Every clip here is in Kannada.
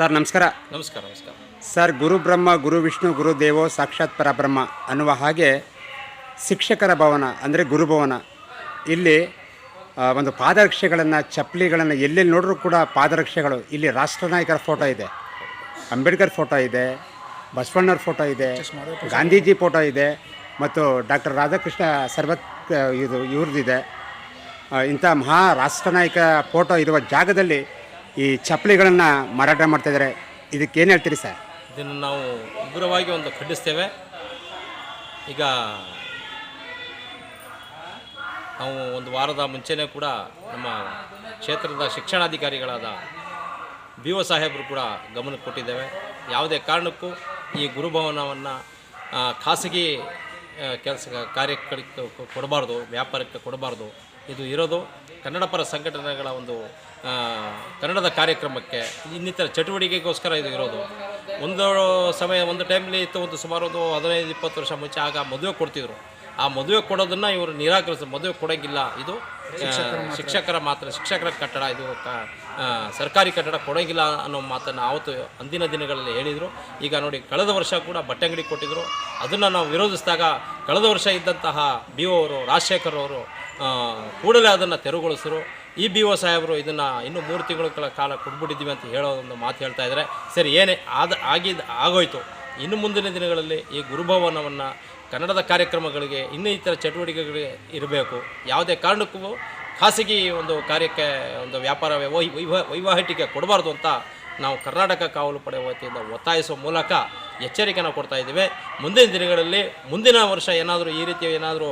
ಸರ್ ನಮಸ್ಕಾರ. ನಮಸ್ಕಾರ ನಮಸ್ಕಾರ. ಸರ್ ಗುರು ಬ್ರಹ್ಮ ಗುರು ವಿಷ್ಣು ಗುರು ದೇವೋ ಸಾಕ್ಷಾತ್ ಪರಬ್ರಹ್ಮ ಅನ್ನುವ ಹಾಗೆ ಶಿಕ್ಷಕರ ಭವನ ಅಂದರೆ ಗುರುಭವನ ಇಲ್ಲಿ ಆ, ಒಂದು ಪಾದರಕ್ಷೆಗಳನ್ನು ಚಪ್ಪಲಿಗಳನ್ನು ಎಲ್ಲೆಲ್ಲಿ ನೋಡಿದ್ರು ಕೂಡ ಪಾದರಕ್ಷೆಗಳು. ಇಲ್ಲಿ ರಾಷ್ಟ್ರ ನಾಯಕರ ಫೋಟೋ ಇದೆ. ಅಂಬೇಡ್ಕರ್ ಫೋಟೋ ಇದೆ. ಬಸವಣ್ಣವ್ರ ಫೋಟೋ ಇದೆ. ಗಾಂಧೀಜಿ ಫೋಟೋ ಇದೆ. ಮತ್ತು ಡಾಕ್ಟರ್ ರಾಧಾಕೃಷ್ಣ ಸರ್ವತ್ ಇದು ಇವ್ರದ್ದಿದೆ ಆ, ಇಂಥ ಮಹಾ ರಾಷ್ಟ್ರ ನಾಯಕ ಫೋಟೋ ಇರುವ ಜಾಗದಲ್ಲಿ ಈ ಚಪ್ಪಲಿಗಳನ್ನು ಮಾರಾಟ ಮಾಡ್ತಾಯಿದ್ದಾರೆ ಇದಕ್ಕೆ ಏನು ಹೇಳ್ತೀರಿ ಸರ್? ಇದನ್ನು ನಾವು ಉಗ್ರವಾಗಿ ಒಂದು ಖಂಡಿಸ್ತೇವೆ. ಈಗ ನಾವು ಒಂದು ವಾರದ ಮುಂಚೆನೇ ಕೂಡ ನಮ್ಮ ಕ್ಷೇತ್ರದ ಶಿಕ್ಷಣಾಧಿಕಾರಿಗಳಾದ ಬಿ ಒ ಸಾಹೇಬರು ಕೂಡ ಗಮನಕ್ಕೆ ಕೊಟ್ಟಿದ್ದೇವೆ. ಯಾವುದೇ ಕಾರಣಕ್ಕೂ ಈ ಗುರುಭವನವನ್ನು ಖಾಸಗಿ ಕೆಲಸ ಕಾರ್ಯಕ್ಕೆ ಕೊಡಬಾರ್ದು, ವ್ಯಾಪಾರಕ್ಕೆ ಕೊಡಬಾರ್ದು. ಇದು ಇರೋದು ಕನ್ನಡ ಪರ ಸಂಘಟನೆಗಳ ಒಂದು ಕನ್ನಡದ ಕಾರ್ಯಕ್ರಮಕ್ಕೆ ಇನ್ನಿತರ ಚಟುವಟಿಕೆಗೋಸ್ಕರ ಇದು ಇರೋದು. ಒಂದು ಸಮಯ ಒಂದು ಟೈಮ್ಲಿ ಇತ್ತು ಒಂದು ಸುಮಾರು ಒಂದು ಹದಿನೈದು ಇಪ್ಪತ್ತು ವರ್ಷ ಮುಂಚೆ ಆಗ ಮದುವೆ ಕೊಡ್ತಿದ್ರು. ಆ ಮದುವೆ ಕೊಡೋದನ್ನು ಇವರು ನಿರಾಕರಿಸ ಮದುವೆ ಕೊಡೋಂಗಿಲ್ಲ. ಇದು ಶಿಕ್ಷಕರ ಮಾತ್ರ. ಶಿಕ್ಷಕರ ಕಟ್ಟಡ ಇದು ಸರ್ಕಾರಿ ಕಟ್ಟಡ ಕೊಡೋಂಗಿಲ್ಲ ಅನ್ನೋ ಮಾತನ್ನು ಆವತ್ತು ಅಂದಿನ ದಿನಗಳಲ್ಲಿ ಹೇಳಿದರು. ಈಗ ನೋಡಿ ಕಳೆದ ವರ್ಷ ಕೂಡ ಬಟ್ಟೆ ಅಂಗಡಿ ಕೊಟ್ಟಿದ್ದರು ಅದನ್ನು ನಾವು ವಿರೋಧಿಸಿದಾಗ ಕಳೆದ ವರ್ಷ ಇದ್ದಂತಹ ಬಿ ಒ ಅವರು ರಾಜಶೇಖರ್ ಅವರು ಕೂಡಲೇ ಅದನ್ನು ತೆರವುಗೊಳಿಸಿದ್ರು ಈ ಬಿ ಒ ಸಾಹೇಬರು ಇದನ್ನು ಇನ್ನೂ ಮೂರು ತಿಂಗಳ ಕಾಲ ಕೊಟ್ಬಿಟ್ಟಿದ್ದೀವಿ ಅಂತ ಹೇಳೋ ಒಂದು ಮಾತು ಹೇಳ್ತಾ ಇದ್ದಾರೆ. ಸರಿ, ಏನೇ ಆದ ಆಗಿದ್ದು ಆಗೋಯ್ತು. ಇನ್ನು ಮುಂದಿನ ದಿನಗಳಲ್ಲಿ ಈ ಗುರುಭವನವನ್ನು ಕನ್ನಡದ ಕಾರ್ಯಕ್ರಮಗಳಿಗೆ ಇನ್ನಿತರ ಚಟುವಟಿಕೆಗಳಿಗೆ ಇರಬೇಕು. ಯಾವುದೇ ಕಾರಣಕ್ಕೂ ಖಾಸಗಿ ಒಂದು ಕಾರ್ಯಕ್ಕೆ, ಒಂದು ವ್ಯಾಪಾರ ವೈ ವೈವ- ವಹಿವಾಟಿಗೆ ಕೊಡಬಾರ್ದು ಅಂತ ನಾವು ಕರ್ನಾಟಕ ಕಾವಲು ಪಡೆ ವತಿಯಿಂದ ಒತ್ತಾಯಿಸುವ ಮೂಲಕ ಎಚ್ಚರಿಕೆಯನ್ನು ಕೊಡ್ತಾ ಇದ್ದೀವಿ. ಮುಂದಿನ ದಿನಗಳಲ್ಲಿ ಮುಂದಿನ ವರ್ಷ ಏನಾದರೂ ಈ ರೀತಿಯ ಏನಾದರೂ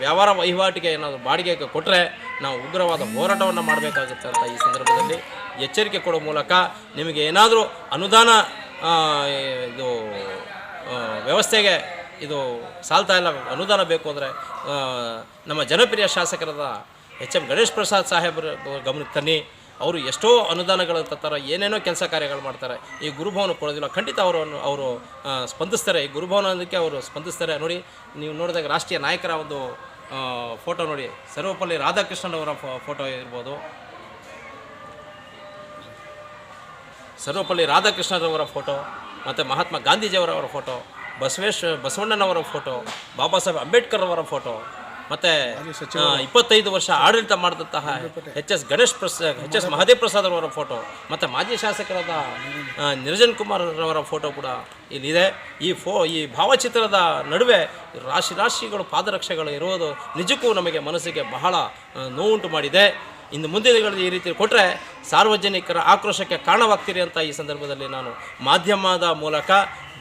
ವ್ಯವಹಾರ ವಹಿವಾಟಿಗೆ ಏನಾದರೂ ಬಾಡಿಗೆಗೆ ಕೊಟ್ಟರೆ ನಾವು ಉಗ್ರವಾದ ಹೋರಾಟವನ್ನು ಮಾಡಬೇಕಾಗುತ್ತೆ ಅಂತ ಈ ಸಂದರ್ಭದಲ್ಲಿ ಎಚ್ಚರಿಕೆ ಕೊಡೋ ಮೂಲಕ ನಿಮಗೆ ಏನಾದರೂ ಅನುದಾನ ಇದು ವ್ಯವಸ್ಥೆಗೆ ಇದು ಸಾಲ್ತಾ ಇಲ್ಲ, ಅನುದಾನ ಬೇಕು ಅಂದರೆ ನಮ್ಮ ಜನಪ್ರಿಯ ಶಾಸಕರಾದ ಎಚ್ ಎಂ ಗಣೇಶ್ ಪ್ರಸಾದ್ ಸಾಹೇಬರ ಗಮನಕ್ಕೆ ತನ್ನಿ ಅವರು ಎಷ್ಟೋ ಅನುದಾನಗಳು ತರ್ತಾರೆ, ಏನೇನೋ ಕೆಲಸ ಕಾರ್ಯಗಳು ಮಾಡ್ತಾರೆ. ಈ ಗುರುಭವನ ಕೊಡೋದಿಲ್ಲ. ಖಂಡಿತ ಅವರು ಅವರು ಸ್ಪಂದಿಸ್ತಾರೆ. ಈ ಗುರುಭವನಕ್ಕೆ ಅವರು ಸ್ಪಂದಿಸ್ತಾರೆ. ನೋಡಿ, ನೀವು ನೋಡಿದಾಗ ರಾಷ್ಟ್ರೀಯ ನಾಯಕರ ಒಂದು ಫೋಟೋ ನೋಡಿ. ಸರ್ವಪಲ್ಲಿ ರಾಧಾಕೃಷ್ಣನ್ ಅವರ ಫೋಟೋ ಇರ್ಬೋದು. ಸರ್ವಪಲ್ಲಿ ರಾಧಾಕೃಷ್ಣರವರ ಫೋಟೋ, ಮತ್ತು ಮಹಾತ್ಮ ಗಾಂಧೀಜಿಯವರವರ ಫೋಟೋ, ಬಸವೇಶ್ ಬಸವಣ್ಣನವರ ಫೋಟೋ, ಬಾಬಾ ಸಾಹೇಬ್ ಅಂಬೇಡ್ಕರ್ ಅವರ ಫೋಟೋ ಮತ್ತು ಇಪ್ಪತ್ತೈದು ವರ್ಷ ಆಡಳಿತ ಮಾಡಿದಂತಹ H S Ganesh Prasad H S Mahadev Prasad ಅವರ ಫೋಟೋ ಮತ್ತು ಮಾಜಿ ಶಾಸಕರಾದ ನಿರಂಜನ್ ಕುಮಾರ್ ಅವರ ಫೋಟೋ ಕೂಡ ಇಲ್ಲಿದೆ. ಈ ಫೋ ಈ ಭಾವಚಿತ್ರದ ನಡುವೆ ರಾಶಿ ರಾಶಿಗಳು ಪಾದರಕ್ಷೆಗಳು ಇರುವುದು ನಿಜಕ್ಕೂ ನಮಗೆ ಮನಸ್ಸಿಗೆ ಬಹಳ ನೋವುಂಟು ಮಾಡಿದೆ. ಇನ್ನು ಮುಂದಿನ ದಿನಗಳಲ್ಲಿ ಈ ರೀತಿ ಕೊಟ್ಟರೆ ಸಾರ್ವಜನಿಕರ ಆಕ್ರೋಶಕ್ಕೆ ಕಾರಣವಾಗ್ತೀರಿ ಅಂತ ಈ ಸಂದರ್ಭದಲ್ಲಿ ನಾನು ಮಾಧ್ಯಮದ ಮೂಲಕ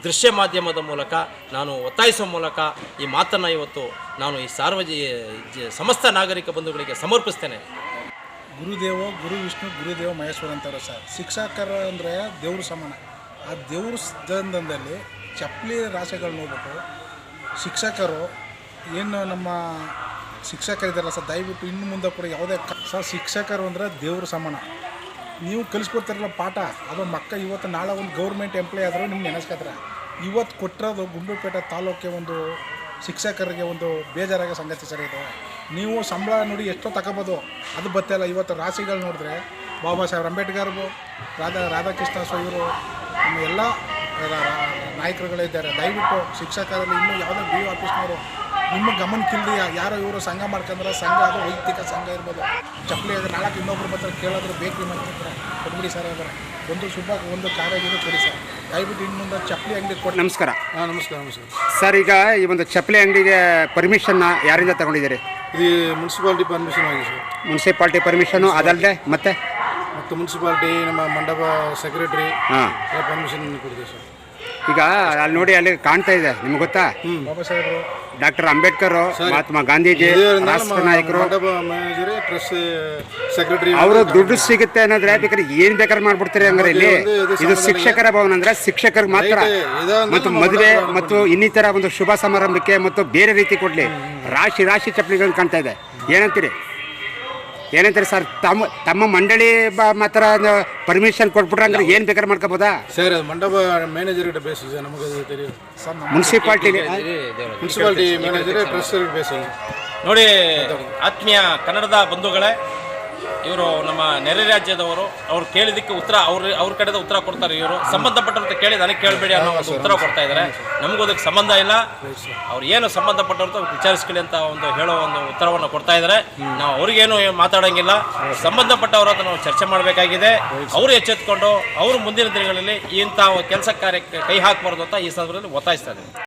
ದೃಶ್ಯ ಮಾಧ್ಯಮದ ಮೂಲಕ, ನಾನು ಒತ್ತಾಯಿಸುವ ಮೂಲಕ ಈ ಮಾತನ್ನು ಇವತ್ತು ನಾನು ಈ ಸಾರ್ವಜನಿಕ ಸಮಸ್ತ ನಾಗರಿಕ ಬಂಧುಗಳಿಗೆ ಸಮರ್ಪಿಸ್ತೇನೆ. ಗುರುದೇವ, ಗುರು ವಿಷ್ಣು, ಗುರುದೇವ, ಮಹೇಶ್ವರ ಅಂತಾರೆ ಸರ್. ಶಿಕ್ಷಕರ ಅಂದರೆ ದೇವ್ರ ಸಮಾನ. ಆ ದೇವ್ರ ಸ್ಥಾನದಲ್ಲಿ ಚಪ್ಪಲಿ ರಾಶಿಗಳು ನೋಡ್ಬಿಟ್ಟು ಶಿಕ್ಷಕರು ಏನು ನಮ್ಮ ಶಿಕ್ಷಕರಿದ್ದಾರೆ ಸರ್, ದಯವಿಟ್ಟು ಇನ್ನು ಮುಂದೆ ಕೂಡ ಯಾವುದೇ ಸರ್, ಶಿಕ್ಷಕರು ಅಂದರೆ ದೇವ್ರ ಸಮಾನ. ನೀವು ಕಲಿಸ್ಕೊಡ್ತಾರಲ್ಲ ಪಾಠ ಅದು ಮಕ್ಕ ಇವತ್ತು ನಾಳೆ ಒಂದು ಗೌರ್ಮೆಂಟ್ ಎಂಪ್ಲಾಯ್ ಆದರೂ ನಿಮ್ಗೆ ನೆನೆಸ್ಕೊತಾರೆ. ಇವತ್ತು ಕೊಟ್ಟಿರೋದು ಗುಂಡ್ಲುಪೇಟೆ ತಾಲೂಕಿಗೆ ಒಂದು ಶಿಕ್ಷಕರಿಗೆ ಒಂದು ಬೇಜಾರಾಗ ಸಂಗತಿ ಸರ್ ಇದು. ನೀವು ಸಂಬಳ ನೋಡಿ ಎಷ್ಟೋ ತಗೋಬೋದು, ಅದು ಬತ್ತಲ್ಲ ಇವತ್ತು ರಾಶಿಗಳು ನೋಡಿದ್ರೆ ಬಾಬಾ ಸಾಹೇಬ್ ಅಂಬೇಡ್ಕರ್ ರಾಧಾ, ರಾಧಾಕೃಷ್ಣ ಇವರು ಎಲ್ಲ ನಾಯಕರುಗಳಿದ್ದಾರೆ ದಯವಿಟ್ಟು ಶಿಕ್ಷಕರಲ್ಲಿ ಇನ್ನೂ ಯಾವುದೇ ಬಿ ಆಫೀಸ್ನವರು ನಿಮ್ಮ ಗಮನಕ್ಕಿಲ್ದಿ ಯಾರೋ ಇವರು ಸಂಘ ಮಾಡ್ಕೊಂಡ್ರೆ ಸಂಘ ಅದು ವೈಯಕ್ತಿಕ ಸಂಘ ಇರ್ಬೋದು. ಚಪ್ಪಲಿ ಆದರೆ ನಾಲ್ಕು ಇನ್ನೊಬ್ರು ಬರ್ತಾರೆ ಕೇಳೋದ್ರೆ ಬೇಕ್ರಿ ಮಾಡ್ತಾರೆ ಕೊಟ್ಬಿಡಿ ಸರ್ ಅವರ ಒಂದು ಶುಭ ಒಂದು ಕಾರ್ಯಗಳು ಕೊಡಿ ಸರ್. ದಯವಿಟ್ಟು ಇನ್ನು ಮುಂದೆ ಚಪ್ಪಲಿ ಅಂಗಡಿ ಕೊಟ್ಟು ನಮಸ್ಕಾರ. ಹಾಂ ನಮಸ್ಕಾರ ನಮಸ್ಕಾರ. ಸರ್ ಈಗ ಈ ಒಂದು ಚಪ್ಪಲಿ ಅಂಗಡಿಗೆ ಪರ್ಮಿಷನ್ನ ಯಾರಿಂದ ತಗೊಂಡಿದ್ದೀರಿ? ಇದು ಮುನ್ಸಿಪಾಲ್ಟಿ ಪರ್ಮಿಷನ್ ಆಗಿದೆ ಸರ್. ಮುನ್ಸಿಪಾಲ್ಟಿ ಪರ್ಮಿಷನು ಅದಲ್ಲದೆ ಮತ್ತೆ? ಮತ್ತು ಮುನ್ಸಿಪಾಲ್ಟಿ ನಮ್ಮ ಮಂಡಪ ಸೆಕ್ರೆಟ್ರಿ ಹಾಂ. ಪರ್ಮಿಷನ್ ಕೊಡ್ತೀವಿ ಸರ್. ಈಗ ಅಲ್ಲಿ ನೋಡಿ ಅಲ್ಲಿ ಕಾಣ್ತಾ ಇದೆ. ನಿಮ್ಗೆ ಗೊತ್ತಾ? ಬಾಬಾ ಸಾಹೇಬರು ಡಾಕ್ಟರ್ ಅಂಬೇಡ್ಕರ್ ಮಹಾತ್ಮ ಗಾಂಧೀಜಿ ರಾಷ್ಟ್ರ ನಾಯಕರು. ಅವರು ದುಡ್ಡು ಸಿಗುತ್ತೆ ಅನ್ನೋದ್ರೆ ಬೇಕಾದ್ರೆ ಏನ್ ಬೇಕಾದ್ರೆ ಮಾಡ್ಬಿಡ್ತಾರೆ ಅಂದ್ರೆ ಇಲ್ಲಿ. ಇದು ಶಿಕ್ಷಕರ ಭವನ ಅಂದ್ರೆ ಶಿಕ್ಷಕರಿಗೆ ಮಾತ್ರ. ಮತ್ತು ಮದುವೆ ಮತ್ತು ಇನ್ನಿತರ ಒಂದು ಶುಭ ಸಮಾರಂಭಕ್ಕೆ ಮತ್ತು ಬೇರೆ ರೀತಿ ಕೊಡ್ಲಿ. ರಾಶಿ ರಾಶಿ ಚಪ್ಪಲಿಗಳನ್ನ ಕಾಣ್ತಾ ಇದೆ. ಏನಂತೀರಿ? ಏನಂತೀರಿ ಸರ್ ತಮ್ಮ ತಮ್ಮ ಮಂಡಳಿ ಬ- ಮಾತ್ರ ಪರ್ಮಿಷನ್ ಕೊಟ್ಬಿಟ್ರೆ ಅಂದ್ರೆ ಏನ್ ಬೇಕಾದ್ರೆ ಮಾಡ್ಕೋಬೋದಾ? ಸರ್ ಮಂಡಪ ಮ್ಯಾನೇಜರ್ ನಮ್ಮ ಮುನ್ಸಿಪಾಲ್ಟಿ ನೋಡಿ ಆತ್ಮೀಯ ಕನ್ನಡದ ಬಂಧುಗಳೇ ಇವರು ನಮ್ಮ ನೆರೆ ರಾಜ್ಯದವರು, ಅವ್ರು ಕೇಳಿದಕ್ಕೆ ಉತ್ತರ, ಅವ್ರ ಅವ್ರ ಕಡೆದ ಉತ್ತರ ಕೊಡ್ತಾರೆ ಇವರು. ಸಂಬಂಧಪಟ್ಟಂತ ಕೇಳಿ, ನನಗೆ ಕೇಳಬೇಡಿ ಅನ್ನೋ ಒಂದು ಉತ್ತರ ಕೊಡ್ತಾ ಇದ್ದಾರೆ ನಮಗೂ ಅದಕ್ಕೆ ಸಂಬಂಧ ಇಲ್ಲ. ಅವ್ರು ಏನು ಸಂಬಂಧಪಟ್ಟವ್ರು ವಿಚಾರಿಸ್ಕೊಳ್ಳಿ ಅಂತ ಒಂದು ಹೇಳೋ ಒಂದು ಉತ್ತರವನ್ನು ಕೊಡ್ತಾ ಇದ್ದಾರೆ ನಾವು ಅವ್ರಿಗೇನು ಮಾತಾಡೋಂಗಿಲ್ಲ. ಸಂಬಂಧಪಟ್ಟವ್ರ ಹತ್ರ ನಾವು ಚರ್ಚೆ ಮಾಡಬೇಕಾಗಿದೆ. ಅವರು ಎಚ್ಚೆತ್ಕೊಂಡು ಅವರು ಮುಂದಿನ ದಿನಗಳಲ್ಲಿ ಇಂಥ ಕೆಲಸ ಕಾರ್ಯಕ್ಕೆ ಕೈ ಹಾಕಬಾರ್ದು ಅಂತ ಈ ಸಂದರ್ಭದಲ್ಲಿ ಒತ್ತಾಯಿಸ್ತಾ ಇದ್ದಾರೆ